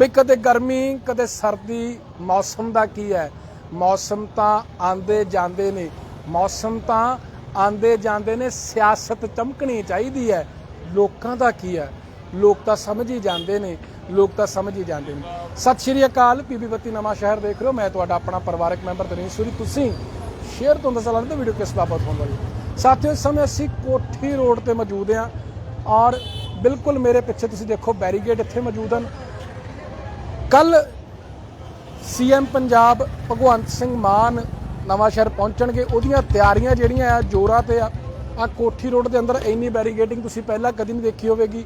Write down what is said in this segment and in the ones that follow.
ਵੀ ਕਦੇ ਗਰਮੀ, ਕਦੇ ਸਰਦੀ, ਮੌਸਮ ਦਾ ਕੀ ਹੈ? ਮੌਸਮ ਤਾਂ ਆਂਦੇ ਜਾਂਦੇ ਨੇ। ਮੌਸਮ ਤਾਂ ਆਂਦੇ ਜਾਂਦੇ ਨੇ, ਸਿਆਸਤ ਚਮਕਣੀ ਚਾਹੀਦੀ ਹੈ। ਲੋਕਾਂ ਦਾ ਕੀ ਹੈ? ਲੋਕ ਤਾਂ ਸਮਝ ਹੀ ਜਾਂਦੇ ਨੇ। ਲੋਕ ਤਾਂ ਸਮਝ ਹੀ ਜਾਂਦੇ ਨੇ। ਸਤਿ ਸ਼੍ਰੀ ਅਕਾਲ, ਪੀਬੀ ਬੱਤੀ ਨਵਾਂ ਸ਼ਹਿਰ ਦੇਖ ਰਹੇ ਹੋ। ਮੈਂ ਤੁਹਾਡਾ ਆਪਣਾ ਪਰਿਵਾਰਕ ਮੈਂਬਰ ਦਨੀਸ਼ ਸੂਰੀ। ਤੁਸੀਂ ਸ਼ੇਅਰ ਤੋਂ ਦੱਸ ਲੈਣ ਤੇ ਵੀਡੀਓ ਕਿਸ ਬਾਬਤ ਹੋਣ ਵਾਲੀ ਹੈ। ਸਾਥੀਓ, ਇਸ ਸਮੇਂ ਅਸੀਂ ਕੋਠੀ ਰੋਡ ਤੇ ਮੌਜੂਦ ਹਾਂ ਔਰ ਬਿਲਕੁਲ ਮੇਰੇ ਪਿੱਛੇ ਤੁਸੀਂ ਦੇਖੋ ਬੈਰੀਗੇਡ ਇੱਥੇ ਮੌਜੂਦ ਹਨ। ਕੱਲ ਸੀਐਮ ਪੰਜਾਬ ਭਗਵੰਤ ਸਿੰਘ ਮਾਨ ਨਵਾਂ ਸ਼ਹਿਰ ਪਹੁੰਚਣਗੇ। ਉਹਦੀਆਂ ਤਿਆਰੀਆਂ ਜਿਹੜੀਆਂ ਆ, ਜੋਰਾਂ ਤੇ ਆ ਆ ਕੋਠੀ ਰੋਡ ਦੇ ਅੰਦਰ ਇੰਨੀ ਬੈਰੀਗੇਟਿੰਗ ਤੁਸੀਂ ਪਹਿਲਾਂ ਕਦੀ ਨਹੀਂ ਦੇਖੀ ਹੋਵੇਗੀ।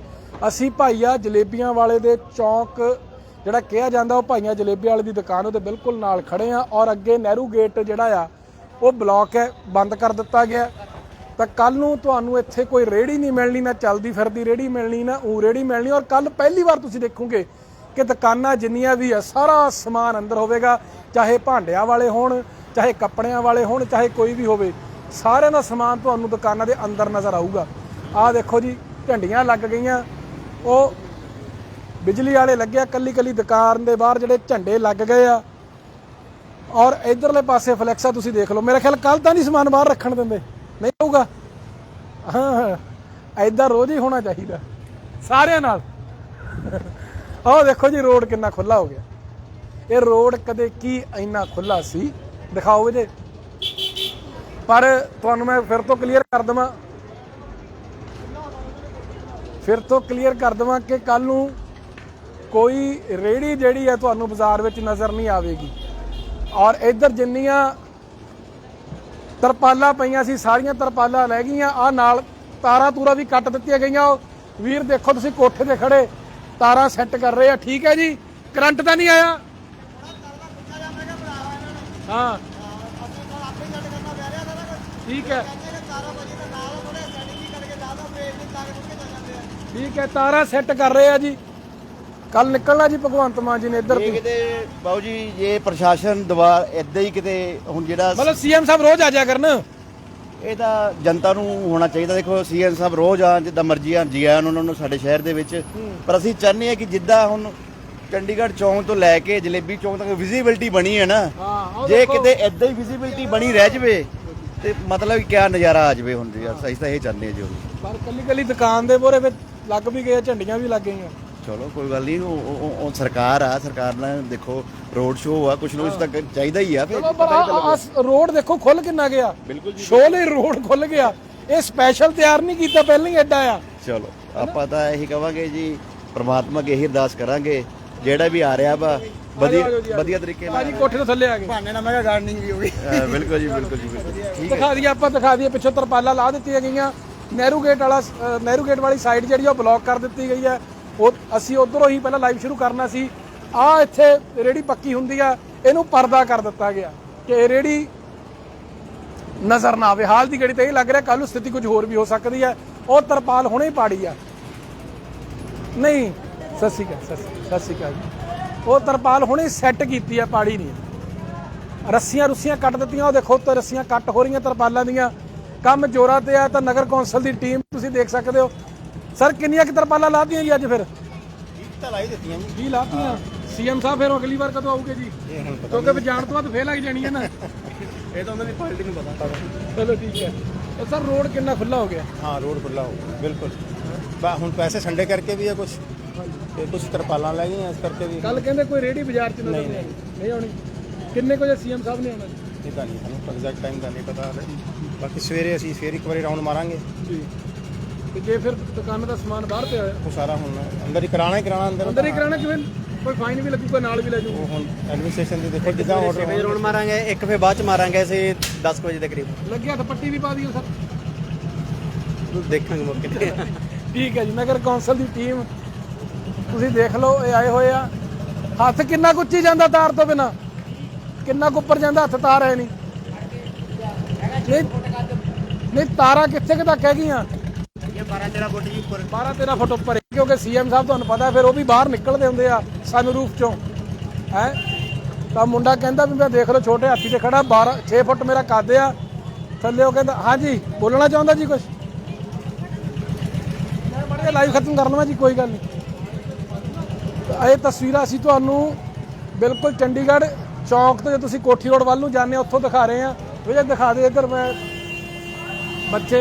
ਅਸੀਂ ਭਾਈਆ ਜਲੇਬੀਆਂ ਵਾਲੇ ਦੇ ਚੌਂਕ, ਜਿਹੜਾ ਕਿਹਾ ਜਾਂਦਾ, ਉਹ ਭਾਈਆਂ ਜਲੇਬੀ ਵਾਲੇ ਦੀ ਦੁਕਾਨ ਉਹਦੇ ਬਿਲਕੁਲ ਨਾਲ ਖੜੇ ਆ ਔਰ ਅੱਗੇ ਨਹਿਰੂ ਗੇਟ ਜਿਹੜਾ ਆ, ਉਹ ਬਲੌਕ ਹੈ, ਬੰਦ ਕਰ ਦਿੱਤਾ ਗਿਆ। ਤਾਂ ਕੱਲ ਨੂੰ ਤੁਹਾਨੂੰ ਇੱਥੇ ਕੋਈ ਰੇੜੀ ਨਹੀਂ ਮਿਲਣੀ, ਨਾ ਚੱਲਦੀ ਫਿਰਦੀ ਰੇੜੀ ਮਿਲਣੀ, ਨਾ ਉਹ ਰੇੜੀ ਮਿਲਣੀ ਔਰ ਕੱਲ ਪਹਿਲੀ ਵਾਰ ਤੁਸੀਂ ਦੇਖੋਗੇ ਕਿ ਦੁਕਾਨਾਂ ਜਿੰਨੀਆਂ ਵੀ ਆ, ਸਾਰਾ ਸਮਾਨ ਅੰਦਰ ਹੋਵੇਗਾ, ਚਾਹੇ ਭਾਂਡਿਆਂ ਵਾਲੇ ਹੋਣ, ਚਾਹੇ ਕੱਪੜਿਆਂ ਵਾਲੇ ਹੋਣ, ਚਾਹੇ ਕੋਈ ਵੀ ਹੋਵੇ, ਸਾਰਿਆਂ ਦਾ ਸਮਾਨ ਤੁਹਾਨੂੰ ਦੁਕਾਨਾਂ ਦੇ ਅੰਦਰ ਨਜ਼ਰ ਆਊਗਾ। ਆਹ ਦੇਖੋ ਜੀ, ਝੰਡੀਆਂ ਲੱਗ ਗਈਆਂ। ਉਹ ਬਿਜਲੀ ਵਾਲੇ ਲੱਗਿਆ ਕੱਲੀ ਕੱਲੀ ਦੁਕਾਨ ਦੇ ਬਾਹਰ ਜਿਹੜੇ ਝੰਡੇ ਲੱਗ ਗਏ ਆ। ਔਰ ਇਧਰਲੇ ਪਾਸੇ ਫਲੈਕਸਾ ਤੁਸੀਂ ਦੇਖ ਲਓ। ਮੇਰੇ ਖਿਆਲ ਕੱਲ ਤਾਂ ਨਹੀਂ ਸਮਾਨ ਬਾਹਰ ਰੱਖਣ ਦਿੰਦੇ। ਨਹੀਂ ਹੋਊਗਾ ਹਾਂ ਐਦਾਂ ਰੋਜ਼ ਹੀ ਹੋਣਾ ਚਾਹੀਦਾ। ਸਾਰਿਆਂ ਨਾਲ। ਆਹ ਦੇਖੋ ਜੀ, ਰੋਡ ਕਿੰਨਾ ਖੁੱਲਾ ਹੋ ਗਿਆ। ਇਹ ਰੋਡ ਕਦੇ ਕੀ ਇੰਨਾ ਖੁੱਲਾ ਸੀ? ਦਿਖਾਓ ਇਹਦੇ। ਪਰ ਤੁਹਾਨੂੰ ਮੈਂ ਫਿਰ ਤੋਂ ਕਲੀਅਰ ਕਰ ਦਵਾਂ। ਫਿਰ ਤੋਂ ਕਲੀਅਰ ਕਰ ਦਵਾਂ ਕਿ ਕੱਲ ਨੂੰ ਕੋਈ ਰੇੜੀ ਜਿਹੜੀ ਹੈ ਤੁਹਾਨੂੰ ਬਾਜ਼ਾਰ ਵਿੱਚ ਨਜ਼ਰ ਨਹੀਂ ਆਵੇਗੀ। ਔਰ ਇੱਧਰ ਜਿੰਨੀਆਂ ਤਰਪਾਲਾਂ ਪਈਆਂ ਸੀ, ਸਾਰੀਆਂ ਤਰਪਾਲਾਂ ਰਹਿ ਗਈਆਂ। ਆ ਨਾਲ ਤਾਰਾਂ ਤੂਰਾ ਵੀ ਕੱਟ ਦਿੱਤੀਆਂ ਗਈਆਂ। ਉਹ ਵੀਰ ਦੇਖੋ, ਤੁਸੀਂ ਕੋਠੇ ਤੇ ਖੜੇ। ਤਾਰਾਂ ਸੈੱਟ ਕਰ ਰਹੇ ਆ। ਠੀਕ ਹੈ ਜੀ। ਕਰੰਟ ਤਾਂ ਨਹੀਂ ਆਇਆ। ਹਾਂ। ਠੀਕ ਹੈ। ਠੀਕ ਹੈ। ਤਾਰਾਂ ਸੈੱਟ ਕਰ ਰਹੇ ਆ ਜੀ। ਕੱਲ ਨਿਕਲਣਾ ਜੀ ਭਗਵੰਤ ਮਾਨ ਜੀ ਨੇ ਇੱਧਰ ਇਹ ਕਿਤੇ ਬਾਊ ਜੀ ਇਹ ਪ੍ਰਸ਼ਾਸਨ ਦਵਾ ਇਦਾਂ ਹੀ ਕਿਤੇ ਹੁਣ ਜਿਹੜਾ ਮਤਲਬ ਸੀਐਮ ਸਾਹਿਬ ਰੋਜ਼ ਆ ਜਾਇਆ ਕਰਨ। ਇਹ ਤਾਂ ਜਨਤਾ ਨੂੰ ਹੋਣਾ ਚਾਹੀਦਾ। ਦੇਖੋ ਸੀਐਮ ਸਾਹਿਬ ਰੋਜ਼ ਆ ਜਿੱਦਾਂ ਮਰਜ਼ੀ ਆ ਜੀ ਆਇਆਂ ਉਹਨਾਂ ਨੂੰ ਸਾਡੇ ਸ਼ਹਿਰ ਦੇ ਵਿੱਚ। ਪਰ ਅਸੀਂ ਚਾਹੁੰਦੇ ਹਾਂ ਕਿ ਜਿੱਦਾਂ ਹੁਣ ਚੰਡੀਗੜ੍ਹ ਚੌਂਕ ਤੋਂ ਲੈ ਕੇ ਜਲੇਬੀ ਚੌਂਕ ਤੱਕ ਵਿਜ਼ਿਬਿਲਟੀ ਬਣੀ ਹੈ ਨਾ ਜੇ। ਕਿਤੇ ਇਦਾਂ ਹੀ ਵਿਜ਼ਿਬਿਲਟੀ ਬਣੀ ਰਹਿ ਜਵੇ ਤੇ ਮਤਲਬ ਕਿਆ ਨਜ਼ਾਰਾ ਆ ਜਵੇ ਹੁਣ ਜੀ ਅਸੀਂ ਤਾਂ ਇਹ ਚਾਹੁੰਦੇ ਹਾਂ ਜੀ ਹੁਣ। ਪਰ ਕੱਲੀ ਕੱਲੀ ਦੁਕਾਨ ਦੇ ਮੋਰੇ ਵਿੱਚ ਲੱਗ ਵੀ ਗਏ ਝੰਡੀਆਂ ਵੀ ਲੱਗ ਗਈਆਂ। ਚਲੋ ਕੋਈ ਗੱਲ ਨਹੀਂ ਉਹ- ਉਹ ਉਹ- ਉਹ ਸਰਕਾਰ ਆ ਸਰਕਾਰ ਨਾਲ ਦੇਖੋ ਰੋਡ ਸ਼ੋਅ ਆ ਕੁਛ ਨਾ ਕੁਛ ਤਾਂ ਚਾਹੀਦਾ ਹੀ ਆ ਫਿਰ ਰੋਡ ਦੇਖੋ ਖੁੱਲ ਕਿੰਨਾ ਗਿਆ? ਬਿਲਕੁਲ ਜੀ ਸ਼ੋਲੇ ਰੋਡ ਖੁੱਲ ਗਿਆ। ਇਹ ਸਪੈਸ਼ਲ ਤਿਆਰ ਨਹੀਂ ਕੀਤਾ ਪਹਿਲਾਂ ਹੀ ਐਡਾ ਆ। ਚਲੋ ਆਪਾਂ ਤਾਂ ਇਹੀ ਕਵਾਂਗੇ ਜੀ ਪ੍ਰਮਾਤਮਾ ਅੱਗੇ ਇਹੀ ਅਰਦਾਸ ਕਰਾਂਗੇ ਜਿਹੜਾ ਵੀ ਆ ਰਿਹਾ ਵਾ ਵਧੀਆ ਵਧੀਆ ਤਰੀਕੇ ਨਾਲ। ਭਾਜੀ ਕੋਠੇ ਤੋਂ ਥੱਲੇ ਆ ਗਏ। ਬਹਾਨੇ ਨਾਲ ਮੈਂ ਕਿਹਾ ਗਾਰਡਨਿੰਗ ਵੀ ਹੋ ਗਈ। ਅਹ ਬਿਲਕੁਲ ਜੀ ਬਿਲਕੁਲ ਜੀ ਬਿਲਕੁਲ ਠੀਕ ਹੈ। ਦਿਖਾ ਦਈਏ ਆਪਾਂ ਦਿਖਾ ਦਈਏ ਪਿੱਛੋਂ ਤਰਪਾਲਾਂ ਲਾ ਦਿੱਤੀਆਂ ਗਈਆਂ। ਨਹਿਰੂ ਗੇਟ ਵਾਲਾ ਅ, ਨਹਿਰੂ ਗੇਟ ਵਾਲੀ ਸਾਈਡ ਜਿਹੜੀ ਆ ਉਹ ਬਲੌਕ ਕਰ ਦਿੱਤੀ ਗਈ ਹੈ। ਉਹ ਅਸੀਂ ਉਧਰੋਂ ਹੀ ਪਹਿਲਾਂ ਲਾਈਵ ਸ਼ੁਰੂ ਕਰਨਾ ਸੀ। ਆ ਇੱਥੇ ਰੇੜੀ ਪੱਕੀ ਹੁੰਦੀ ਆ ਇਹਨੂੰ ਪਰਦਾ ਕਰ ਦਿੱਤਾ ਗਿਆ ਕਿ ਇਹ ਰੇੜੀ ਨਜ਼ਰ ਨਾ ਆਵੇ। ਹਾਲ ਦੀ ਘੜੀ ਤੇ ਇਹ ਲੱਗ ਰਿਹਾ ਕੱਲ ਨੂੰ ਸਥਿਤੀ ਕੁਝ ਹੋਰ ਵੀ ਹੋ ਸਕਦੀ ਹੈ ਉਹ ਤਰਪਾਲ ਹੁਣੇ ਪਾੜੀ ਆ। ਨਹੀਂ ਸਤਿ ਸ਼੍ਰੀ ਅਕਾਲ ਸਤਿ ਸ਼੍ਰੀ ਅਕਾਲ, ਸਤਿ ਸ਼੍ਰੀ ਅਕਾਲ ਉਹ ਤਰਪਾਲ ਹੁਣੇ ਸੈੱਟ ਕੀਤੀ ਆ ਪਾੜੀ ਨਹੀਂ ਰੱਸੀਆਂ ਰੁੱਸੀਆਂ ਕੱਟ ਦਿੱਤੀਆਂ ਉਹ ਦੇਖੋ ਤੇ ਰੱਸੀਆਂ ਕੱਟ ਹੋ ਰਹੀਆਂ ਤਰਪਾਲਾਂ ਦੀਆਂ। ਕੰਮ ਜੋਰਾਂ ਤੇ ਆ ਤਾਂ ਨਗਰ ਕੌਂਸਲ ਦੀ ਟੀਮ ਤੁਸੀਂ ਦੇਖ ਸਕਦੇ ਹੋ। ਸਰ ਕਿੰਨੀਆਂ ਕਿ ਤਰਪਾਲਾਂ ਲਾਤੀਆਂ ਜੀ ਅੱਜ ਫਿਰ? ਤਾਂ ਲਾਈ ਦਿੱਤੀਆਂ ਜੀ। 20 ਲਾਤੀਆਂ? ਸੀਐਮ ਸਾਹਿਬ ਫਿਰ ਅਗਲੀ ਵਾਰ ਕਦੋਂ ਆਉਗੇ ਜੀ? ਕਿਉਂਕਿ ਫਿਰ ਜਾਣ ਤੋਂ ਬਾਅਦ ਫੇਰ ਲੱਗ ਜਾਣੀ ਹੈ ਨਾ। ਇਹ ਤਾਂ ਉਹਨਾਂ ਦੀ ਪਾਰਟੀ ਨੂੰ ਪਤਾ। ਚਲੋ ਠੀਕ ਹੈ। ਤੇ ਸਰ ਰੋਡ ਕਿੰਨਾ ਖੁੱਲਾ ਹੋ ਗਿਆ? ਹਾਂ ਰੋਡ ਖੁੱਲਾ ਹੋ ਗਿਆ, ਬਿਲਕੁਲ। ਬਾ ਹੁਣ ਪੈਸੇ ਸੰਡੇ ਕਰਕੇ ਵੀ ਹੈ ਕੁਝ ਤੇ ਕੁਝ ਤਰਪਾਲਾਂ ਲੈ ਗਈਆਂ ਇਸ ਕਰਕੇ ਵੀ। ਕੱਲ ਕਹਿੰਦੇ ਕੋਈ ਰੇੜੀ ਬਾਜ਼ਾਰ ਚ ਨਜ਼ਰ ਨਹੀਂ ਆਈ ਨਹੀਂ। ਆਉਣੀ। ਕਿੰਨੇ ਕੁ ਸੀਐਮ ਸਾਹਿਬ ਨੇ ਆਉਣਾ ਜੀ? ਇਦਾਂ ਨਹੀਂ ਸਾਨੂੰ ਐਗਜ਼ੈਕਟ ਟਾਈਮ ਦਾ ਨਹੀਂ ਪਤਾ। ਹਾਲੇ ਬਾਕੀ ਸਵੇਰੇ ਅਸੀਂ ਫੇਰ ਇੱਕ ਵਾਰੀ ਰਾਉਂਡ ਮਾਰਾਂਗੇ। ਜੀ। ਤੇ ਜੇ ਫਿਰ ਦੁਕਾਨ ਦਾ ਸਮਾਨ ਬਾਹਰ ਪਿਆ ਹੋਇਆ। ਉਹ ਸਾਰਾ ਹੁਣ ਅੰਦਰ ਹੀ ਕਰਾਣਾ ਹੀ ਕਰਾਣਾ ਅੰਦਰ। ਅੰਦਰ ਹੀ ਕਰਾਣਾ ਕਿਵੇਂ? ਕੋਈ ਫਾਈਨ ਵੀ ਲੱਗੂਗਾ ਨਾਲ ਵੀ ਲੈ ਜਾਊਗਾ। ਉਹ ਹੁਣ ਐਡਮਿਨਿਸਟ੍ਰੇਸ਼ਨ ਦੀ ਦੇਖੋ ਜਿੱਦਾਂ ਆਰਡਰ ਵਜੇ ਰੌਣ ਮਾਰਾਂਗੇ ਇੱਕ ਫੇ ਬਾਅਦ ਚ ਮਾਰਾਂਗੇ ਅਸੀਂ 10 ਕੁ ਵਜੇ ਦੇ ਕਰੀਬ। ਲੱਗਿਆ ਤਾਂ ਪੱਟੀ ਵੀ ਪਾ ਦਿਓ ਸਰ। ਦੇਖਾਂਗੇ ਮੌਕੇ ਤੇ। ਠੀਕ ਹੈ ਜੀ ਨਗਰ ਕੌਂਸਲ ਦੀ ਟੀਮ ਤੁਸੀਂ ਦੇਖ ਲਓ ਇਹ ਆਏ ਹੋਏ ਆ। ਹੱਥ ਕਿੰਨਾ ਕੁ ਉੱਚੀ ਜਾਂਦਾ ਤਾਰ ਤੋਂ ਬਿਨਾ? ਕਿੰਨਾ ਕੁ ਉੱਪਰ ਜਾਂਦਾ ਹੱਥ ਤਾਰ ਹੈ ਨਹੀਂ। ਨਹੀਂ ਤਾਰਾਂ ਕਿੱਥੇ ਕੁ ਤੱਕ ਹੈਗੀਆਂ? ਇਹ 12 13 ਫੁੱਟ ਜੀ ਉੱਪਰ। 12 13 ਫੁੱਟ ਉੱਪਰ ਕਿਉਂਕਿ ਸੀਐਮ ਸਾਹਿਬ ਤੁਹਾਨੂੰ ਪਤਾ ਫਿਰ ਉਹ ਵੀ ਬਾਹਰ ਨਿਕਲਦੇ ਹੁੰਦੇ ਆ ਸਨ ਰੂਫ ਚੋਂ, ਹੈ? ਤਾਂ ਮੁੰਡਾ ਕਹਿੰਦਾ ਵੀ ਮੈਂ ਦੇਖ ਲਓ ਛੋਟੇ ਹਾਥੀ ਤੇ ਖੜਾ 12 6 ਫੁੱਟ ਮੇਰਾ ਕੱਦ ਆ, ਥੱਲੇ ਉਹ ਕਹਿੰਦਾ, ਹਾਂਜੀ, ਬੋਲਣਾ ਚਾਹੁੰਦਾ ਜੀ ਕੁਝ ਮੈਂ ਬੜੇ ਲਾਈਵ ਖਤਮ ਕਰ ਲਵਾਂ ਜੀ, ਕੋਈ ਗੱਲ ਨਹੀਂ। ਇਹ ਤਸਵੀਰਾਂ ਅਸੀਂ ਤੁਹਾਨੂੰ ਬਿਲਕੁਲ ਚੰਡੀਗੜ੍ਹ ਚੌਂਕ ਤੋਂ ਜੇ ਤੁਸੀਂ ਕੋਠੀ ਰੋਡ ਵੱਲ ਨੂੰ ਜਾਂਦੇ ਹੋ, ਉੱਥੋਂ ਦਿਖਾ ਰਹੇ ਹਾਂ। ਵਿਜੇ ਦਿਖਾ ਦੇ ਇੱਧਰ ਮੈਂ ਬੱਚੇ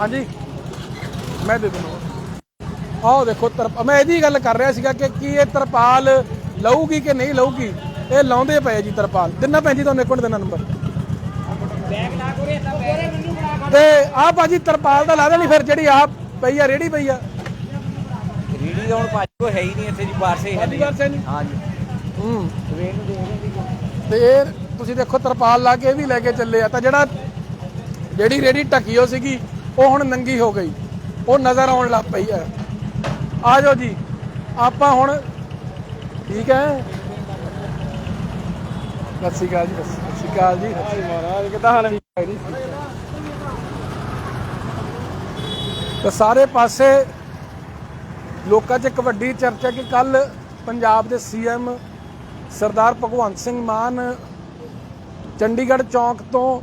ਹਾਂਜੀ। ਮੈਂ ਦੇ ਦੂੰਗਾ। ਆਹ ਦੇਖੋ ਤਰਪ ਮੈਂ ਇਹਦੀ ਗੱਲ ਕਰ ਰਿਹਾ ਸੀਗਾ ਕਿ ਕੀ ਇਹ ਤਰਪਾਲ ਲਊਗੀ ਕਿ ਨਹੀਂ ਲਊਗੀ? ਇਹ ਲਾਉਂਦੇ ਪਏ ਜੀ ਤਰਪਾਲ। ਦਿਨਾ ਜੀ ਤੁਹਾਨੂੰ ਇੱਕ ਮਿੰਟ ਦੇਣਾ ਨੰਬਰ ਤੇ ਆਹ ਭਾਜੀ ਤਰਪਾਲ ਦਾ ਲਾ ਦੇਣੀ ਫਿਰ ਜਿਹੜੀ ਆਹ ਪਈ ਆ ਰੇੜੀ ਪਈ ਆ। ਰੀੜੀ ਦਾ ਹੁਣ ਭਾਜੀ ਕੋਈ ਹੈ ਹੀ ਨਹੀਂ ਇੱਥੇ ਜੀ ਬਾਰਸੇ ਹੈ ਭਾਜੀ ਬਾਰਸੇ ਨਹੀਂ? ਹਾਂਜੀ। ਹੂੰ। ਤੇ ਇਹ ਤੁਸੀਂ ਦੇਖੋ ਤਰਪਾਲ ਲਾ ਕੇ ਇਹ ਵੀ ਲੈ ਕੇ ਚੱਲੇ ਆ। ਤਾਂ ਜਿਹੜਾ ਜਿਹੜੀ ਰੇੜੀ ਢੱਕੀ ਹੋ ਸੀਗੀ ਉਹ ਹੁਣ ਨੰਗੀ ਹੋ ਗਈ। ਉਹ ਨਜ਼ਰ ਆਉਣ ਲੱਗ ਪਈ ਹੈ। ਆ ਜਾਓ ਜੀ। ਆਪਾਂ ਹੁਣ ਠੀਕ ਹੈ। ਸਤਿ ਸ਼੍ਰੀ ਅਕਾਲ ਜੀ ਸਤਿ ਸ਼੍ਰੀ ਅਕਾਲ ਜੀ। ਸਤਿ ਸ਼੍ਰੀ ਮਹਾਰਾਜ ਕਿਦਾਂ ਹਾਲ ਹੈ? ਤਾਂ ਸਾਰੇ ਪਾਸੇ ਲੋਕਾਂ 'ਚ ਇੱਕ ਵੱਡੀ ਚਰਚਾ ਕਿ ਕੱਲ ਪੰਜਾਬ ਦੇ ਸੀਐਮ ਸਰਦਾਰ ਭਗਵੰਤ ਸਿੰਘ ਮਾਨ ਚੰਡੀਗੜ੍ਹ ਚੌਂਕ ਤੋਂ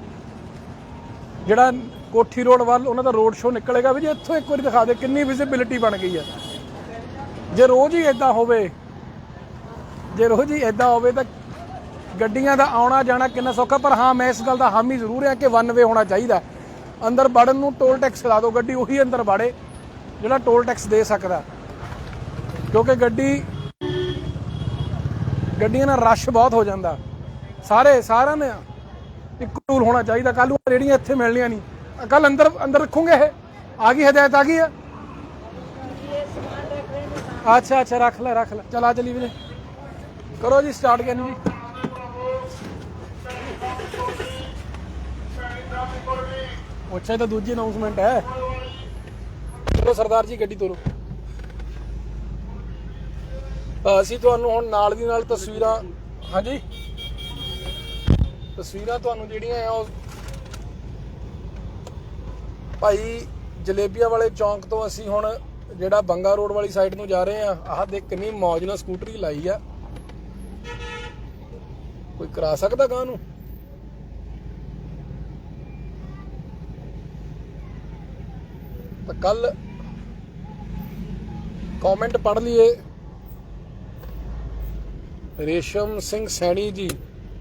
ਜਿਹੜਾ ਕੋਠੀ ਰੋਡ ਵੱਲ ਉਹਨਾਂ ਦਾ ਰੋਡ ਸ਼ੋਅ ਨਿਕਲੇਗਾ ਵੀ ਜੇ, ਇੱਥੋਂ ਇੱਕ ਵਾਰੀ ਦਿਖਾ ਦੇ ਕਿੰਨੀ ਵਿਜ਼ਿਬਿਲਿਟੀ ਬਣ ਗਈ ਹੈ। ਜੇ ਰੋਜ਼ ਹੀ ਇਦਾਂ ਹੋਵੇ, ਜੇ ਰੋਜ਼ ਹੀ ਇਦਾਂ ਹੋਵੇ ਤਾਂ ਗੱਡੀਆਂ ਦਾ ਆਉਣਾ ਜਾਣਾ ਕਿੰਨਾ ਸੌਖਾ, ਪਰ ਹਾਂ, ਮੈਂ ਇਸ ਗੱਲ ਦਾ ਹਾਮੀ ਜ਼ਰੂਰ ਹਾਂ ਕਿ ਵਨ ਵੇ ਹੋਣਾ ਚਾਹੀਦਾ ਅੰਦਰ ਵੜਨ ਨੂੰ ਟੋਲ ਟੈਕਸ ਲਾ ਦਿਓ, ਗੱਡੀ ਉਹੀ ਅੰਦਰ ਵੜੇ ਜਿਹੜਾ ਟੋਲ ਟੈਕਸ ਦੇ ਸਕਦਾ। ਕਿਉਂਕਿ ਗੱਡੀ, ਗੱਡੀਆਂ ਨਾਲ ਰਸ਼ ਬਹੁਤ ਹੋ ਜਾਂਦਾ। ਸਾਰੇ, ਸਾਰਿਆਂ ਨੇ ਇੱਕ ਰੂਲ ਹੋਣਾ ਚਾਹੀਦਾ। ਕੱਲ ਨੂੰ ਰੇੜੀਆਂ ਇੱਥੇ ਮਿਲਣੀਆਂ ਨਹੀਂ। ਕੱਲ ਅੰਦਰ ਅੰਦਰ ਰੱਖੋਗੇ ਇਹ? ਆ ਗਈ ਹਦਾਇਤ, ਆ ਗਈ ਆ? ਅੱਛਾ ਅੱਛਾ, ਰੱਖ ਲੈ ਰੱਖ ਲੈ। ਚਲ ਆ ਚਲੀ ਵੀਰੇ। ਕਰੋ ਜੀ ਸਟਾਰਟ ਕਿਨੂੰ ਜੀ ਅੱਛਾ ਤਾਂ ਦੂਜੀ ਅਨਾਉਂਸਮੈਂਟ ਹੈ। ਚਲੋ ਸਰਦਾਰ ਜੀ, ਗੱਡੀ ਤੋਰੋ। ਅਸੀਂ ਤੁਹਾਨੂੰ ਹੁਣ ਨਾਲ ਦੀ ਨਾਲ ਤਸਵੀਰਾਂ ਹਾਂਜੀ। ਤਸਵੀਰਾਂ ਤੁਹਾਨੂੰ ਜਿਹੜੀਆਂ ਆ, ਉਹ ਭਾਈ ਜਲੇਬੀਆਂ ਵਾਲੇ ਚੌਂਕ ਤੋਂ ਅਸੀਂ ਹੁਣ ਜਿਹੜਾ ਬੰਗਾ ਰੋਡ ਵਾਲੀ ਸਾਈਡ ਨੂੰ ਜਾ ਰਹੇ ਆ ਆਹ ਦੇਖ ਕਿੰਨੀ ਮੌਜ ਨਾਲ ਸਕੂਟਰੀ ਲਾਈ ਆ। ਕੋਈ ਕਰਾ ਸਕਦਾ ਗਾਂ ਨੂੰ? ਤਾਂ ਕੱਲ ਕਮੈਂਟ ਪੜ ਲਈਏ। ਰੇਸ਼ਮ ਸਿੰਘ ਸੈਣੀ ਜੀ,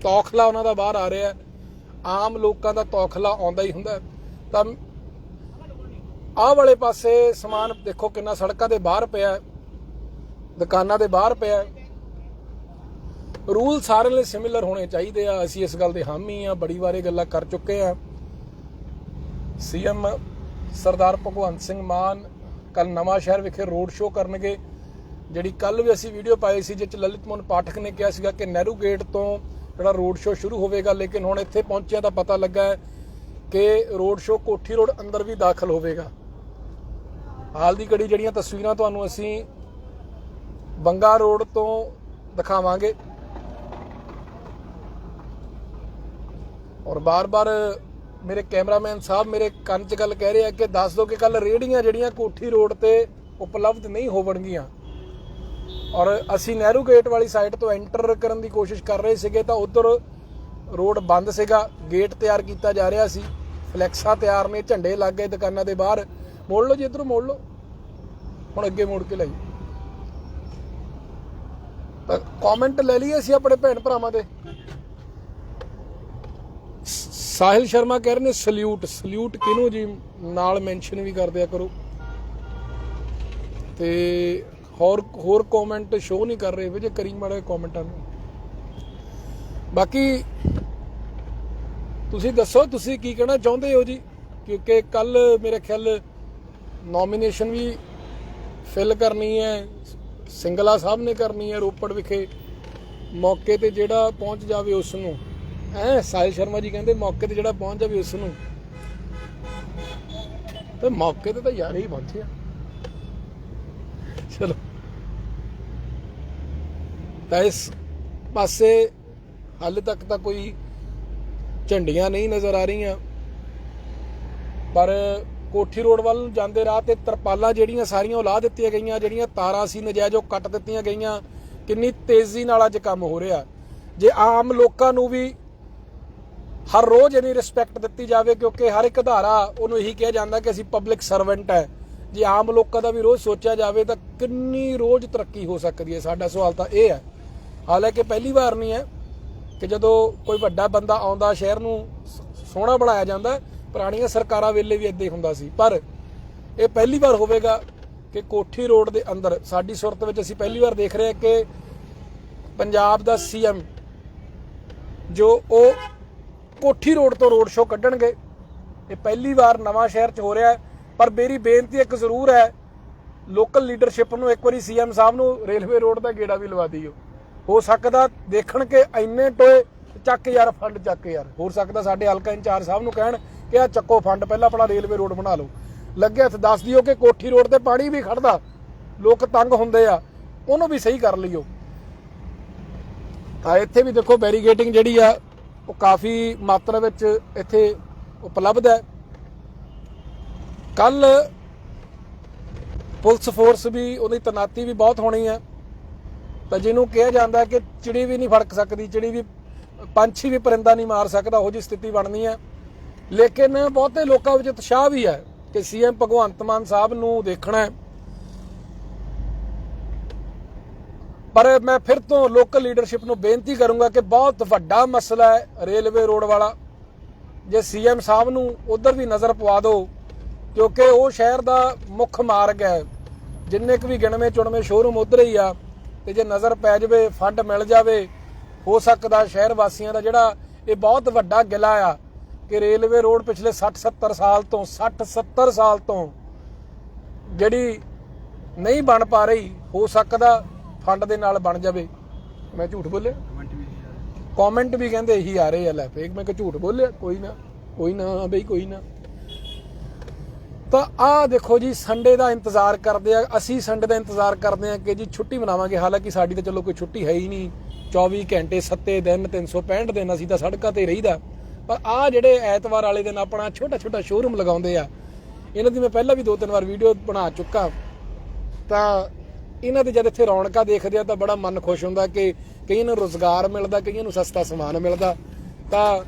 ਤੌਖਲਾ ਉਹਨਾਂ ਦਾ ਬਾਹਰ ਆ ਰਿਹਾ। ਆਮ ਲੋਕਾਂ ਦਾ ਤੌਖਲਾ ਆਉਂਦਾ ਹੀ ਹੁੰਦਾ। ਤਾਂ ਆਹ ਵਾਲੇ ਪਾਸੇ ਸਮਾਨ ਦੇਖੋ ਕਿੰਨਾ ਸੜਕਾਂ ਦੇ ਬਾਹਰ ਪਿਆ ਦੁਕਾਨਾਂ ਦੇ ਬਾਹਰ ਪਿਆ ਰੂਲ ਸਾਰਿਆਂ ਲਈ ਸਿਮਿਲਰ ਹੋਣੇ ਚਾਹੀਦੇ ਆ। ਅਸੀਂ ਇਸ ਗੱਲ ਦੇ ਹਾਮੀ ਆ ਬੜੀ ਵਾਰੇ ਗੱਲਾਂ ਕਰ ਚੁੱਕੇ ਆ ਸੀਐਮ ਸਰਦਾਰ ਭਗਵੰਤ ਸਿੰਘ ਮਾਨ ਕੱਲ ਨਵਾਂ ਸ਼ਹਿਰ ਵਿਖੇ ਰੋਡ ਸ਼ੋਅ ਕਰਨਗੇ, ਜਿਹੜੀ ਕੱਲ ਵੀ ਅਸੀਂ ਵੀਡੀਓ ਪਾਈ ਸੀ ਜਿਸ ਚ ਲਲਿਤ ਮੋਹਨ ਪਾਠਕ ਨੇ ਕਿਹਾ ਸੀਗਾ ਕਿ ਨਹਿਰੂ ਗੇਟ ਤੋਂ ਜਿਹੜਾ ਰੋਡ ਸ਼ੋਅ ਸ਼ੁਰੂ ਹੋਵੇਗਾ, ਲੇਕਿਨ ਹੁਣ ਇੱਥੇ ਪਹੁੰਚਿਆ ਤਾਂ ਪਤਾ ਲੱਗਾ ਹੈ ਕਿ ਰੋਡ ਸ਼ੋਅ ਕੋਠੀ ਰੋਡ ਅੰਦਰ ਵੀ ਦਾਖਲ ਹੋਵੇਗਾ। ਹਾਲ ਦੀ ਘੜੀ ਜਿਹੜੀਆਂ ਤਸਵੀਰਾਂ ਤੁਹਾਨੂੰ ਅਸੀਂ ਬੰਗਾ ਰੋਡ ਤੋਂ ਦਿਖਾਵਾਂਗੇ। ਔਰ ਬਾਰ-ਬਾਰ ਮੇਰੇ ਕੈਮਰਾਮੈਨ ਸਾਹਿਬ ਮੇਰੇ ਕੰਨ 'ਚ ਗੱਲ ਕਹਿ ਰਹੇ ਆ ਕਿ ਦੱਸ ਦਿਓ ਕਿ ਕੱਲ ਰੇੜੀਆਂ ਜਿਹੜੀਆਂ ਕੋਠੀ ਰੋਡ ਤੇ ਉਪਲਬਧ ਨਹੀਂ ਹੋਵਣਗੀਆਂ। ਔਰ ਅਸੀਂ ਨਹਿਰੂ ਗੇਟ ਵਾਲੀ ਸਾਈਡ ਤੋਂ ਐਂਟਰ ਕਰਨ ਦੀ ਕੋਸ਼ਿਸ਼ ਕਰ ਰਹੇ ਸੀਗੇ ਤਾਂ ਉਧਰ ਰੋਡ ਬੰਦ ਸੀਗਾ, ਗੇਟ ਤਿਆਰ ਕੀਤਾ ਜਾ ਰਿਹਾ ਸੀ। ਫਲੈਕਸਾਂ ਤਿਆਰ ਨੇ, ਝੰਡੇ ਲੱਗ ਗਏ ਦੁਕਾਨਾਂ ਦੇ ਬਾਹਰ। ਮੋੜ ਲਓ ਜੀ ਇਧਰੋਂ ਮੋੜ ਲਓ ਹੁਣ ਅੱਗੇ ਮੋੜ ਕੇ ਲਈ ਤਾਂ ਕਮੈਂਟ ਲੈ ਲਈਏ ਅਸੀਂ ਆਪਣੇ ਭੈਣ ਭਰਾਵਾਂ ਦੇ ਸਾਹਿਲ ਸ਼ਰਮਾ ਕਹਿ ਰਹੇ ਨੇ ਸਲੂਟ ਸਲੂਟ ਕਿਹਨੂੰ ਜੀ ਨਾਲ ਮੈਂਸ਼ਨ ਵੀ ਕਰ ਦਿਆ ਕਰੋ ਤੇ ਹੋਰ ਹੋਰ ਕਮੈਂਟ ਸ਼ੋ ਨਹੀਂ ਕਰ ਰਹੇ ਵੀ ਜੇ ਕਰੀ ਮਾੜੇ ਕਮੈਂਟਾਂ ਨੂੰ ਬਾਕੀ ਤੁਸੀਂ ਦੱਸੋ ਤੁਸੀਂ ਕੀ ਕਹਿਣਾ ਚਾਹੁੰਦੇ ਹੋ ਜੀ ਕਿਉਂਕਿ ਕੱਲ ਮੇਰੇ ਖਿਆਲ ਨੋਮੀਨੇਸ਼ਨ ਵੀ ਫਿਲ ਕਰਨੀ ਹੈ, ਸਿੰਗਲਾ ਸਾਹਿਬ ਨੇ ਕਰਨੀ ਹੈ ਰੋਪੜ ਵਿਖੇ। ਮੌਕੇ ਤੇ ਜਿਹੜਾ ਪਹੁੰਚ ਜਾਵੇ ਉਸ ਨੂੰ ਐ ਸਾਹਿਲ ਸ਼ਰਮਾ ਜੀ ਕਹਿੰਦੇ ਮੌਕੇ ਤੇ ਜਿਹੜਾ ਪਹੁੰਚ ਜਾਵੇ ਉਸ ਨੂੰ ਤੇ ਮੌਕੇ ਤੇ ਤਾਂ ਯਾਰ ਹੀ ਪਹੁੰਚਿਆ ਚਲੋ। ਤਾਂ ਇਸ ਪਾਸੇ ਹਾਲੇ ਤੱਕ ਤਾਂ ਕੋਈ ਝੰਡੀਆਂ ਨਹੀਂ ਨਜ਼ਰ ਆ ਰਹੀਆਂ। ਪਰ ਕੋਠੀ ਰੋਡ ਵੱਲ ਨੂੰ ਜਾਂਦੇ ਰਾਹ ਤੇ ਤਰਪਾਲਾਂ ਜਿਹੜੀਆਂ ਸਾਰੀਆਂ ਉਹ ਲਾ ਦਿੱਤੀਆਂ ਗਈਆਂ, ਜਿਹੜੀਆਂ ਤਾਰਾਂ ਸੀ, ਨਜਾਇਜ਼ ਉਹ ਕੱਟ ਦਿੱਤੀਆਂ ਗਈਆਂ। ਕਿੰਨੀ ਤੇਜ਼ੀ ਨਾਲ ਅੱਜ ਕੰਮ ਹੋ ਰਿਹਾ। ਜੇ ਆਮ ਲੋਕਾਂ ਨੂੰ ਵੀ ਹਰ ਰੋਜ਼ ਇਹਨੀ ਰਿਸਪੈਕਟ ਦਿੱਤੀ ਜਾਵੇ, ਕਿਉਂਕਿ ਹਰ ਇੱਕ ਅਧਾਰਾ ਉਹਨੂੰ ਇਹੀ ਕਿਹਾ ਜਾਂਦਾ ਕਿ ਅਸੀਂ ਪਬਲਿਕ ਸਰਵੈਂਟ ਹੈ। ਜੇ ਆਮ ਲੋਕਾਂ ਦਾ ਵੀ ਰੋਜ਼ ਸੋਚਿਆ ਜਾਵੇ ਤਾਂ ਕਿੰਨੀ ਰੋਜ਼ ਤਰੱਕੀ ਹੋ ਸਕਦੀ ਹੈ? ਸਾਡਾ ਸਵਾਲ ਤਾਂ ਇਹ ਹੈ। ਹਾਲਾਂਕਿ ਪਹਿਲੀ ਵਾਰ ਨਹੀਂ ਹੈ ਕਿ ਜਦੋਂ ਕੋਈ ਵੱਡਾ ਬੰਦਾ ਆਉਂਦਾ, ਸ਼ਹਿਰ ਨੂੰ ਸੋਹਣਾ ਬਣਾਇਆ ਜਾਂਦਾ ਪੁਰਾਣੀਆਂ ਸਰਕਾਰਾਂ ਵੇਲੇ ਵੀ ਇਦਾਂ ਹੀ ਹੁੰਦਾ ਸੀ। ਪਰ ਇਹ ਪਹਿਲੀ ਵਾਰ ਹੋਵੇਗਾ ਕਿ ਕੋਠੀ ਰੋਡ ਦੇ ਅੰਦਰ, ਸਾਡੀ ਸੁਰਤ ਵਿੱਚ ਅਸੀਂ ਪਹਿਲੀ ਵਾਰ ਦੇਖ ਰਹੇ ਹਾਂ ਕਿ ਪੰਜਾਬ ਦਾ ਸੀਐਮ ਜੋ ਉਹ ਕੋਠੀ ਰੋਡ ਤੋਂ ਰੋਡ ਸ਼ੋਅ ਕੱਢਣਗੇ, ਇਹ ਪਹਿਲੀ ਵਾਰ ਨਵਾਂ ਸ਼ਹਿਰ 'ਚ ਹੋ ਰਿਹਾ ਪਰ ਮੇਰੀ ਬੇਨਤੀ ਇੱਕ ਜ਼ਰੂਰ ਹੈ, ਲੋਕਲ ਲੀਡਰਸ਼ਿਪ ਨੂੰ ਇੱਕ ਵਾਰੀ ਸੀਐਮ ਸਾਹਿਬ ਨੂੰ ਰੇਲਵੇ ਰੋਡ ਦਾ ਗੇੜਾ ਵੀ ਲਵਾ ਦਿਓ। ਹੋ ਸਕਦਾ ਦੇਖਣ ਕਿ ਇੰਨੇ ਟੋਏ ਚੱਕ ਯਾਰ, ਫੰਡ ਚੱਕ ਯਾਰ। ਹੋ ਸਕਦਾ ਸਾਡੇ ਹਲਕਾ ਇੰਚਾਰਜ ਸਾਹਿਬ ਨੂੰ ਕਹਿਣ ਕਿ ਆ ਚੱਕੋ ਫੰਡ, ਪਹਿਲਾਂ ਆਪਣਾ ਰੇਲਵੇ ਰੋਡ ਬਣਾ ਲਓ। ਲੱਗੇ ਹੱਥ ਦੱਸ ਦਿਓ ਕਿ ਕੋਠੀ ਰੋਡ ਤੇ ਪਾਣੀ ਵੀ ਖੜਦਾ। ਲੋਕ ਤੰਗ ਹੁੰਦੇ ਆ। ਉਹਨੂੰ ਵੀ ਸਹੀ ਕਰ ਲਿਓ ਤਾਂ ਇੱਥੇ ਵੀ ਦੇਖੋ ਬੈਰੀਗੇਟਿੰਗ ਜਿਹੜੀ ਆ, ਉਹ ਕਾਫੀ ਮਾਤਰਾ ਵਿੱਚ ਇੱਥੇ ਉਪਲਬਧ ਹੈ। ਕੱਲ ਪੁਲਿਸ ਫੋਰਸ ਵੀ, ਉਹਦੀ ਤਨਾਤੀ ਵੀ ਬਹੁਤ ਹੋਣੀ ਹੈ ਤਾਂ ਜਿਹਨੂੰ ਕਿਹਾ ਜਾਂਦਾ ਕਿ ਚਿੜੀ ਵੀ ਨਹੀਂ ਫੜਕ ਸਕਦੀ, ਚਿੜੀ ਵੀ, ਪੰਛੀ ਵੀ ਪਰਿੰਦਾ ਨਹੀਂ ਮਾਰ ਸਕਦਾ, ਉਹ ਜੀ ਸਥਿਤੀ ਬਣਨੀ ਹੈ ਲੇਕਿਨ ਬਹੁਤੇ ਲੋਕਾਂ ਵਿੱਚ ਉਤਸ਼ਾਹ ਵੀ ਹੈ ਕਿ ਸੀਐਮ ਭਗਵੰਤ ਮਾਨ ਸਾਹਿਬ ਨੂੰ ਦੇਖਣਾ ਹੈ। ਪਰ ਮੈਂ ਫਿਰ ਤੋਂ ਲੋਕਲ ਲੀਡਰਸ਼ਿਪ ਨੂੰ ਬੇਨਤੀ ਕਰੂੰਗਾ ਕਿ ਬਹੁਤ ਵੱਡਾ ਮਸਲਾ ਹੈ ਰੇਲਵੇ ਰੋਡ ਵਾਲਾ। ਜੇ ਸੀਐਮ ਸਾਹਿਬ ਨੂੰ ਉਧਰ ਵੀ ਨਜ਼ਰ ਪਵਾ ਦਿਓ ਕਿਉਂਕਿ ਉਹ ਸ਼ਹਿਰ ਦਾ ਮੁੱਖ ਮਾਰਗ ਹੈ। ਜਿੰਨੇ ਕੁ ਵੀ ਗਿਣਵੇਂ ਚੁਣਵੇਂ ਸ਼ੋਰੂਮ ਉਧਰ ਹੀ ਆ, ਤੇ ਜੇ ਨਜ਼ਰ ਪੈ ਜਾਵੇ ਫੰਡ ਮਿਲ ਜਾਵੇ, ਹੋ ਸਕਦਾ ਸ਼ਹਿਰ ਵਾਸੀਆਂ ਦਾ ਜਿਹੜਾ ਇਹ ਬਹੁਤ ਵੱਡਾ ਗਿਲਾ ਆ। ਕਿ ਰੇਲਵੇ ਰੋਡ ਪਿਛਲੇ 60 70 ਸਾਲ ਤੋਂ 60 70 ਸਾਲ ਤੋਂ ਜਿਹੜੀ ਨਹੀਂ ਬਣ ਪਾ ਰਹੀ ਹੋ ਸਕਦਾ ਫੰਡ ਦੇ ਨਾਲ ਬਣ ਜਾਵੇ। ਮੈਂ ਝੂਠ ਬੋਲਿਆ? ਕਮੈਂਟ ਵੀ ਕਹਿੰਦੇ ਇਹੀ ਆ ਰਹੇ ਆ ਲੈ ਫੇਕ ਮੈਂ ਕਿ ਝੂਠ ਬੋਲਿਆ ਕੋਈ ਨਾ ਕੋਈ ਨਾ ਬਈ ਕੋਈ ਨਾ। ਤਾਂ ਆਹ ਦੇਖੋ ਜੀ ਸੰਡੇ ਦਾ ਇੰਤਜ਼ਾਰ ਕਰਦੇ ਆ ਅਸੀਂ ਸੰਡੇ ਦਾ ਇੰਤਜ਼ਾਰ ਕਰਦੇ ਆ ਕਿ ਜੀ ਛੁੱਟੀ ਮਨਾਵਾਂਗੇ। ਹਾਲਾਂਕਿ ਸਾਡੀ ਤਾਂ ਚਲੋ ਕੋਈ ਛੁੱਟੀ ਹੈ ਹੀ ਨਹੀਂ। 24 ਘੰਟੇ 7 ਦਿਨ 365 ਦਿਨ ਅਸੀਂ ਤਾਂ ਸੜਕਾਂ ਤੇ ਰਹੀਦਾ। ਪਰ ਆਹ ਜਿਹੜੇ ਐਤਵਾਰ ਵਾਲੇ ਦਿਨ ਆਪਣਾ ਛੋਟਾ ਛੋਟਾ ਸ਼ੋਰੂਮ ਲਗਾਉਂਦੇ ਆ, ਇਹਨਾਂ ਦੀ ਮੈਂ ਪਹਿਲਾਂ ਵੀ ਦੋ ਤਿੰਨ ਵਾਰ ਵੀਡੀਓ ਬਣਾ ਚੁੱਕਾ। ਤਾਂ ਇਹਨਾਂ ਦੇ ਜਦ ਇੱਥੇ ਰੌਣਕਾਂ ਦੇਖਦੇ ਆ ਤਾਂ ਬੜਾ ਮਨ ਖੁਸ਼ ਹੁੰਦਾ ਕਿ ਕਈਆਂ ਨੂੰ ਰੋਜ਼ਗਾਰ ਮਿਲਦਾ, ਕਈਆਂ ਨੂੰ ਸਸਤਾ ਸਮਾਨ ਮਿਲਦਾ। ਤਾਂ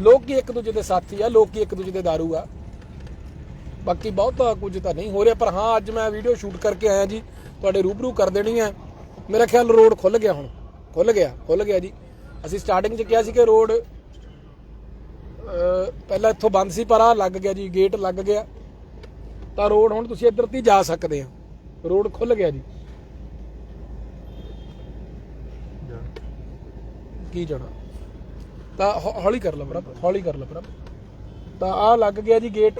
ਲੋਕ ਹੀ ਇੱਕ ਦੂਜੇ ਦੇ ਸਾਥੀ ਆ, ਲੋਕ ਹੀ ਇੱਕ ਦੂਜੇ ਦੇ ਦਾਰੂ ਆ। ਬਾਕੀ ਬਹੁਤਾ ਕੁਝ ਤਾਂ ਨਹੀਂ ਹੋ ਰਿਹਾ, ਪਰ ਹਾਂ, ਅੱਜ ਮੈਂ ਵੀਡੀਓ ਸ਼ੂਟ ਕਰਕੇ ਆਇਆ ਜੀ, ਤੁਹਾਡੇ ਰੂਬਰੂ ਕਰ ਦੇਣੀ ਹੈ ਮੇਰਾ ਖਿਆਲ ਰੋਡ ਖੁੱਲ ਗਿਆ ਹੁਣ ਖੁੱਲ ਗਿਆ ਖੁੱਲ ਗਿਆ ਜੀ। ਅਸੀਂ ਸਟਾਰਟਿੰਗ 'ਚ ਕਿਹਾ ਸੀ ਕਿ ਰੋਡ ਪਹਿਲਾਂ ਇੱਥੋਂ ਬੰਦ ਸੀ, ਪਰ ਆ ਲੱਗ ਗਿਆ ਜੀ, ਗੇਟ ਲੱਗ ਗਿਆ। ਤਾਂ ਰੋਡ ਹੁਣ ਤੁਸੀਂ ਇੱਧਰ ਤੀ ਜਾ ਸਕਦੇ ਆ ਰੋਡ ਖੁੱਲ ਗਿਆ ਜੀ। ਕੀ ਜਾਣਾ? ਤਾਂ ਹੌਲੀ ਕਰ ਲਾ ਬਰਾ ਹੌਲੀ ਕਰ ਲਾ ਬਰਾ ਤਾਂ ਆ ਲੱਗ ਗਿਆ ਜੀ ਗੇਟ।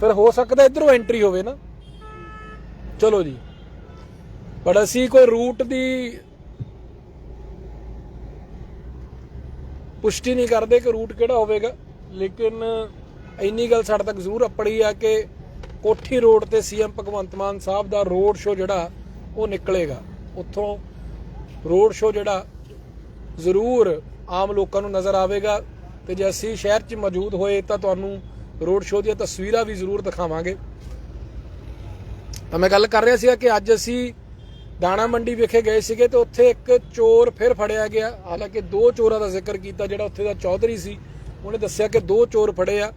ਫਿਰ ਹੋ ਸਕਦਾ ਇਧਰੋਂ ਐਂਟਰੀ ਹੋਵੇ ਨਾ। ਚਲੋ ਜੀ। ਪਰ ਅਸੀਂ ਕੋਈ ਰੂਟ ਦੀ ਪੁਸ਼ਟੀ ਨਹੀਂ ਕਰਦੇ ਕਿ ਰੂਟ ਕਿਹੜਾ ਹੋਵੇਗਾ। ਲੇਕਿਨ ਇੰਨੀ ਗੱਲ ਸਾਡੇ ਤੱਕ ਜ਼ਰੂਰ ਅਪੜੀ ਆ ਕਿ ਕੋਠੀ ਰੋਡ ਤੇ ਸੀਐਮ ਭਗਵੰਤ ਮਾਨ ਸਾਹਿਬ ਦਾ ਰੋਡ ਸ਼ੋ ਜਿਹੜਾ, ਉਹ ਨਿਕਲੇਗਾ। ਉੱਥੋਂ ਰੋਡ ਸ਼ੋ ਜਿਹੜਾ ਜ਼ਰੂਰ ਆਮ ਲੋਕਾਂ ਨੂੰ ਨਜ਼ਰ ਆਵੇਗਾ ਤੇ ਜੇ ਅਸੀਂ ਸ਼ਹਿਰ 'ਚ ਮੌਜੂਦ ਹੋਏ ਤਾਂ ਤੁਹਾਨੂੰ ਰੋਡ ਸ਼ੋ ਦੀਆਂ ਤਸਵੀਰਾਂ ਵੀ ਜ਼ਰੂਰ ਦਿਖਾਵਾਂਗੇ। ਤਾਂ ਮੈਂ ਗੱਲ ਕਰ ਰਿਹਾ ਸੀਗਾ ਕਿ ਅੱਜ ਅਸੀਂ ਦਾਣਾ ਮੰਡੀ ਵਿਖੇ ਗਏ ਸੀਗੇ ਤੇ ਉੱਥੇ ਇੱਕ ਚੋਰ ਫਿਰ ਫੜਿਆ ਗਿਆ। ਹਾਲਾਂਕਿ ਦੋ ਚੋਰਾਂ ਦਾ ਜ਼ਿਕਰ ਕੀਤਾ ਜਿਹੜਾ ਉੱਥੇ ਦਾ ਚੌਧਰੀ ਸੀ ਉਹਨੇ ਦੱਸਿਆ ਕਿ ਦੋ ਚੋਰ ਫੜੇ ਆ।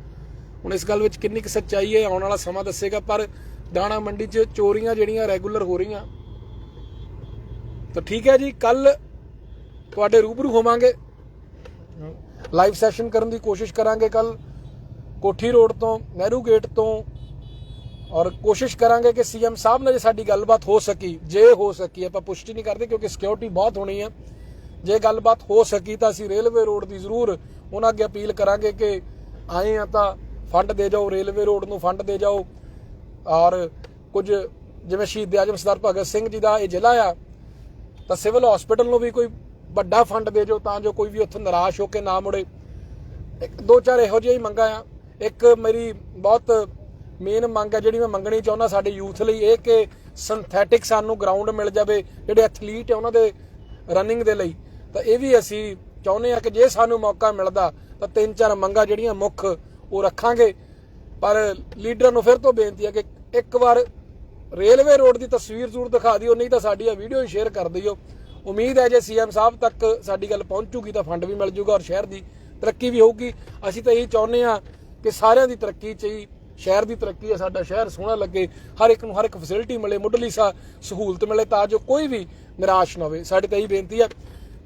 ਹੁਣ ਇਸ ਗੱਲ ਵਿੱਚ ਕਿੰਨੀ ਕੁ ਸੱਚਾਈ ਹੈ ਆਉਣ ਵਾਲਾ ਸਮਾਂ ਦੱਸੇਗਾ ਪਰ ਦਾਣਾ ਮੰਡੀ 'ਚ ਚੋਰੀਆਂ ਜਿਹੜੀਆਂ ਰੈਗੂਲਰ ਹੋ ਰਹੀਆਂ। ਤਾਂ ਠੀਕ ਹੈ ਜੀ ਕੱਲ ਤੁਹਾਡੇ ਰੂਬਰੂ ਹੋਵਾਂਗੇ। ਲਾਈਵ ਸੈਸ਼ਨ ਕਰਨ ਦੀ ਕੋਸ਼ਿਸ਼ ਕਰਾਂਗੇ ਕੱਲ ਕੋਠੀ ਰੋਡ ਤੋਂ ਨਹਿਰੂ ਗੇਟ ਤੋਂ ਔਰ ਕੋਸ਼ਿਸ਼ ਕਰਾਂਗੇ ਕਿ ਸੀਐਮ ਸਾਹਿਬ ਨਾਲ ਜੇ ਸਾਡੀ ਗੱਲਬਾਤ ਹੋ ਸਕੀ, ਜੇ ਹੋ ਸਕੀ, ਆਪਾਂ ਪੁਸ਼ਟੀ ਨਹੀਂ ਕਰਦੇ ਕਿਉਂਕਿ ਸਿਕਿਉਰਿਟੀ ਬਹੁਤ ਹੋਣੀ ਹੈ ਜੇ ਗੱਲਬਾਤ ਹੋ ਸਕੀ ਤਾਂ ਅਸੀਂ ਰੇਲਵੇ ਰੋਡ ਦੀ ਜ਼ਰੂਰ ਉਹਨਾਂ ਅੱਗੇ ਅਪੀਲ ਕਰਾਂਗੇ ਕਿ ਆਏ ਆ ਤਾਂ ਫੰਡ ਦੇ ਜਾਓ ਰੇਲਵੇ ਰੋਡ ਨੂੰ ਫੰਡ ਦੇ ਜਾਓ। ਔਰ ਕੁਝ ਜਿਵੇਂ ਸ਼ਹੀਦ ਆਜਮ ਸਰਦਾਰ ਭਗਤ ਸਿੰਘ ਜੀ ਦਾ ਇਹ ਜ਼ਿਲ੍ਹਾ ਆ, ਤਾਂ ਸਿਵਲ ਹਸਪੀਟਲ ਨੂੰ ਵੀ ਕੋਈ ਵੱਡਾ ਫੰਡ ਦੇ ਜਾਓ ਤਾਂ ਜੋ ਕੋਈ ਵੀ ਉੱਥੇ ਨਿਰਾਸ਼ ਹੋ ਕੇ ਨਾ ਮੁੜੇ। ਇੱਕ ਦੋ ਚਾਰ ਇਹੋ ਜਿਹੀਆਂ ਹੀ ਮੰਗਾਂ ਆ। ਇੱਕ ਮੇਰੀ ਬਹੁਤ ਮੇਨ ਮੰਗ ਹੈ ਜਿਹੜੀ ਮੈਂ ਮੰਗਣੀ ਚਾਹੁੰਦਾ ਸਾਡੇ ਯੂਥ ਲਈ ਇਹ ਕਿ ਸਿੰਥੈਟਿਕ ਸਾਨੂੰ ਗਰਾਊਂਡ ਮਿਲ ਜਾਵੇ, ਜਿਹੜੇ ਐਥਲੀਟ ਆ ਉਹਨਾਂ ਦੇ ਰਨਿੰਗ ਦੇ ਲਈ। ਤਾਂ ਇਹ ਵੀ ਅਸੀਂ ਚਾਹੁੰਦੇ ਆ ਕਿ ਜੇ ਸਾਨੂੰ ਮੌਕਾ ਮਿਲਦਾ, ਤਾਂ ਤਿੰਨ ਚਾਰ ਮੰਗਾਂ ਜਿਹੜੀਆਂ ਮੁੱਖ ਉਹ ਰੱਖਾਂਗੇ। ਪਰ ਲੀਡਰਾਂ ਨੂੰ ਫਿਰ ਤੋਂ ਬੇਨਤੀ ਹੈ ਕਿ ਇੱਕ ਵਾਰ ਰੇਲਵੇ ਰੋਡ ਦੀ ਤਸਵੀਰ ਜ਼ਰੂਰ ਦਿਖਾ ਦਿਓ, ਨਹੀਂ ਤਾਂ ਸਾਡੀ ਇਹ ਵੀਡੀਓ ਸ਼ੇਅਰ ਕਰ ਦਿਓ। ਉਮੀਦ ਹੈ ਜੇ ਸੀਐਮ ਸਾਹਿਬ ਤੱਕ ਸਾਡੀ ਗੱਲ ਪਹੁੰਚੂਗੀ ਤਾਂ ਫੰਡ ਵੀ ਮਿਲ ਜੂਗਾ ਔਰ ਸ਼ਹਿਰ ਦੀ ਤਰੱਕੀ ਵੀ ਹੋਊਗੀ। ਅਸੀਂ ਤਾਂ ਇਹੀ ਚਾਹੁੰਦੇ ਆ ਕਿ ਸਾਰਿਆਂ ਦੀ ਤਰੱਕੀ ਚ ਹੀ ਸ਼ਹਿਰ ਦੀ ਤਰੱਕੀ ਹੈ, ਸਾਡਾ ਸ਼ਹਿਰ ਸੋਹਣਾ ਲੱਗੇ, ਹਰ ਇੱਕ ਨੂੰ ਹਰ ਇੱਕ ਫੈਸਿਲਿਟੀ ਮਿਲੇ, ਮੁੱਢਲੀ ਸਾ ਸਹੂਲਤ ਮਿਲੇ ਤਾਂ ਜੋ ਕੋਈ ਵੀ ਨਿਰਾਸ਼ ਨਾ ਹੋਵੇ। ਸਾਡੀ ਤਾਂ ਇਹੀ ਬੇਨਤੀ ਹੈ,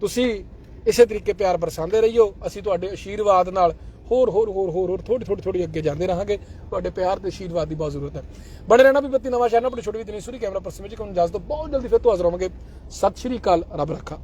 ਤੁਸੀਂ ਇਸੇ ਤਰੀਕੇ ਪਿਆਰ ਬਰਸਾਉਂਦੇ ਰਹੀਓ, ਅਸੀਂ ਤੁਹਾਡੇ ਆਸ਼ੀਰਵਾਦ ਨਾਲ ਹੋਰ ਹੋਰ ਹੋਰ ਹੋਰ ਹੋਰ ਥੋੜੀ ਥੋੜੀ ਥੋੜੀ ਅੱਗੇ ਜਾਂਦੇ ਰਹਾਂਗੇ। ਤੁਹਾਡੇ ਪਿਆਰ ਤੇ ਆਸ਼ੀਰਵਾਦ ਦੀ ਬਹੁਤ ਜ਼ਰੂਰਤ ਹੈ। ਬੜੇ ਰਹਿਣਾ ਵੀ ਬੱਤੀ ਨਵਾਂ ਸ਼ਹਿਰ ਨਾਲ, ਆਪਣੀ ਛੋਟੀ ਵੀ ਦਿਨੀ ਸੂਰੀ, ਕੈਮਰਾ ਪਰਸਨ ਵਿੱਚ ਕੋਣ ਇਜਾਜ਼ਤ, ਬਹੁਤ ਜਲਦੀ ਫਿਰ ਤੋਂ ਹਾਜ਼ਰ ਹੋਵਾਂਗੇ। ਸਤਿ ਸ਼੍ਰੀ ਅਕਾਲ, ਰੱਬ ਰੱਖਾ।